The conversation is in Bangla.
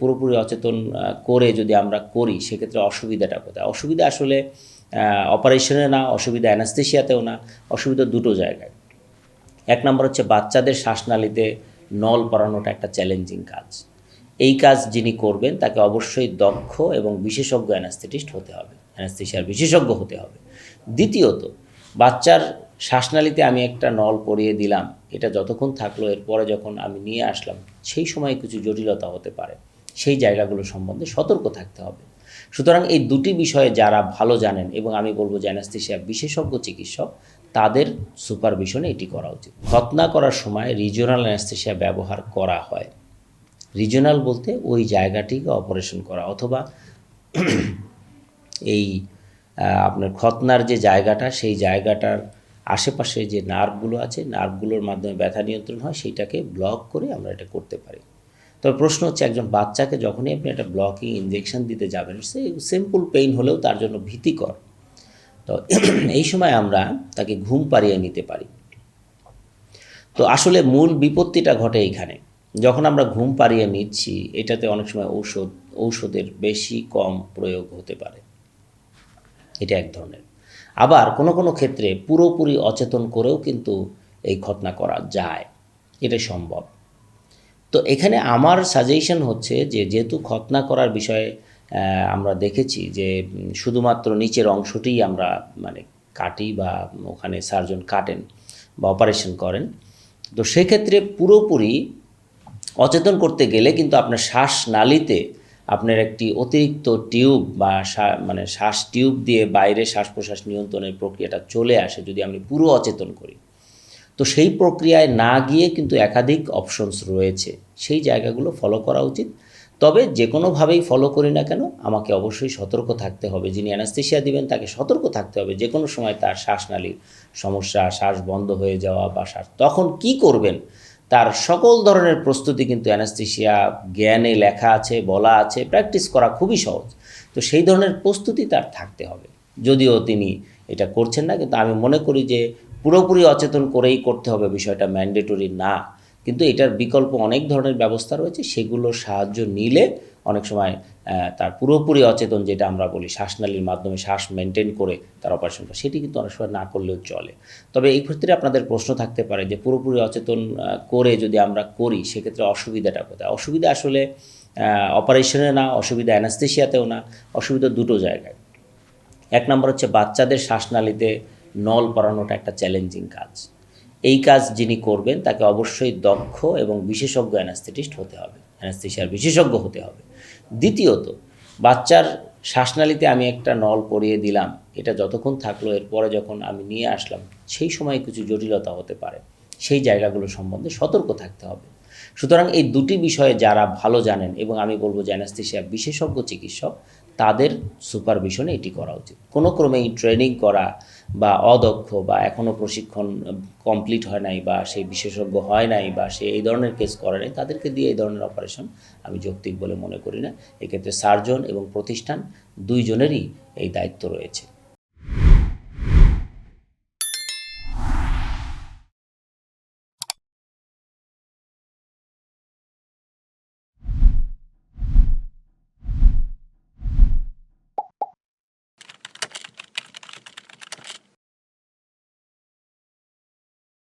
পুরোপুরি অচেতন করে যদি আমরা করি, সেক্ষেত্রে অসুবিধাটা কোথায়? অসুবিধা আসলে অপারেশনে না, অসুবিধা অ্যানাস্থেশিয়াতেও না, অসুবিধা দুটো জায়গায়। এক নম্বর হচ্ছে বাচ্চাদের শ্বাসনালীতে নল পরানোটা একটা চ্যালেঞ্জিং কাজ। এই কাজ যিনি করবেন, তাকে অবশ্যই দক্ষ এবং বিশেষজ্ঞ অ্যানাস্থেটিস্ট হতে হবে। অ্যানাস্থেশিয়ার বিশেষজ্ঞ হতে হবে। দ্বিতীয়ত, বাচ্চার শ্বাসনালীতে আমি একটা নল পরিয়ে দিলাম, এটা যতক্ষণ থাকল, এরপরে যখন আমি নিয়ে আসলাম, সেই সময় কিছু জটিলতা হতে পারে। সেই জায়গাগুলো সম্বন্ধে সতর্ক থাকতে হবে। সুতরাং এই দুটি বিষয়ে যারা ভালো জানেন এবং আমি বলব যে অ্যানাস্থেশিয়া বিশেষজ্ঞ চিকিৎসক, তাদের সুপারভিশনে এটি করা উচিত। খতনা করার সময় রিজিওনাল অ্যানাস্থেশিয়া ব্যবহার করা হয়। রিজিওনাল বলতে ওই জায়গাটিকে অপারেশন করা অথবা এই আপনার খতনার যে জায়গাটা, সেই জায়গাটার আশেপাশে যে নার্ভগুলো আছে, নার্ভগুলোর মাধ্যমে ব্যথা নিয়ন্ত্রণ হয়, সেইটাকে ব্লক করে আমরা এটা করতে পারি। তবে প্রশ্ন হচ্ছে একজন বাচ্চাকে যখনই আপনি একটা ব্লকিং ইনজেকশন দিতে যাবেন, সে সিম্পল পেইন হলেও তার জন্য ভীতিকর। তো এই সময় আমরা তাকে ঘুম পাড়িয়ে নিতে পারি। তো আসলে মূল বিপত্তিটা ঘটে এইখানে যখন আমরা ঘুম পাড়িয়ে নিচ্ছি, এটাতে অনেক সময় ঔষধ, ঔষধের বেশি কম প্রয়োগ হতে পারে। এটা এক ধরনের। আবার কোনো কোনো ক্ষেত্রে পুরোপুরি অচেতন করেও কিন্তু এই ঘটনা করা যায়। এটা সম্ভব। তো এখানে আমার সাজেশন হচ্ছে যে, যেহেতু খতনা করার বিষয়ে আমরা দেখেছি যে শুধুমাত্র নিচের অংশটিই আমরা মানে কাটি বা ওখানে সার্জন কাটেন বা অপারেশন করেন, তো সেক্ষেত্রে পুরোপুরি অচেতন করতে গেলে কিন্তু আপনার শ্বাস নালীতে আপনার একটি অতিরিক্ত টিউব বা মানে শ্বাস টিউব দিয়ে বাইরে শ্বাস প্রশ্বাস নিয়ন্ত্রণের প্রক্রিয়াটা চলে আসে যদি আমি পুরো অচেতন করি। তো সেই প্রক্রিয়ায় না গিয়ে কিন্তু একাধিক অপশনস রয়েছে। সেই জায়গাগুলো ফলো করা উচিত। তবে যে কোনোভাবেই ফলো করি না কেন, আমাকে অবশ্যই সতর্ক থাকতে হবে। যিনি অ্যানাস্থেশিয়া দিবেন, তাকে সতর্ক থাকতে হবে। যে কোনো সময় তার শ্বাসনালীর সমস্যা, শ্বাস বন্ধ হয়ে যাওয়া বা শ্বাস তখন কি করবেন, তার সকল ধরনের প্রস্তুতি কিন্তু অ্যানাস্থেশিয়া জ্ঞানে লেখা আছে, বলা আছে। প্র্যাকটিস করা খুবই সহজ। তো সেই ধরনের প্রস্তুতি তার থাকতে হবে। যদিও তিনি এটা করছেন না, কিন্তু আমি মনে করি যে পুরোপুরি অচেতন করেই করতে হবে বিষয়টা ম্যান্ডেটরি না। কিন্তু এটার বিকল্প অনেক ধরনের ব্যবস্থা রয়েছে, সেগুলোর সাহায্য নিলে অনেক সময় তার পুরোপুরি অচেতন যেটা আমরা বলি শ্বাসনালীর মাধ্যমে শ্বাস মেনটেন করে তার অপারেশনটা সেটি কিন্তু অনেক সময় না করলেও চলে। তবে এই ক্ষেত্রে আপনাদের প্রশ্ন থাকতে পারে যে পুরোপুরি অচেতন করে যদি আমরা করি, সেক্ষেত্রে অসুবিধাটা কোথায়? অসুবিধা আসলে অপারেশনে না, অসুবিধা অ্যানাস্থেশিয়াতেও না, অসুবিধা দুটো জায়গায়। এক নম্বর হচ্ছে বাচ্চাদের শ্বাসনালীতে নল পরানোটা একটা চ্যালেঞ্জিং কাজ। এই কাজ যিনি করবেন, তাকে অবশ্যই দক্ষ এবং বিশেষজ্ঞ অ্যানাস্থেটিস্ট হতে হবে। অ্যানাস্থেশিয়ার বিশেষজ্ঞ হতে হবে। দ্বিতীয়ত, বাচ্চার শ্বাসনালীতে আমি একটা নল পরিয়ে দিলাম। এটা যতক্ষণ থাকল, এরপরে যখন আমি নিয়ে আসলাম, সেই সময় কিছু জটিলতা হতে পারে। সেই জায়গাগুলো সম্বন্ধে সতর্ক থাকতে হবে। সুতরাং এই দুটি বিষয়ে যারা ভালো জানেন, এবং আমি বলব যে অ্যানাস্থেশিয়া বিশেষজ্ঞ চিকিৎসক তাদের সুপারভিশনে এটি করা উচিত। কোনো ক্রমেই ট্রেনিং করা বা অদক্ষ বা এখনও প্রশিক্ষণ কমপ্লিট হয় নাই বা সেই বিশেষজ্ঞ হয় নাই বা সে এই ধরনের কেস করে নাই, তাদেরকে দিয়ে এই ধরনের অপারেশন আমি যৌক্তিক বলে মনে করি না। এক্ষেত্রে সার্জন এবং প্রতিষ্ঠান দুইজনেরই এই দায়িত্ব রয়েছে।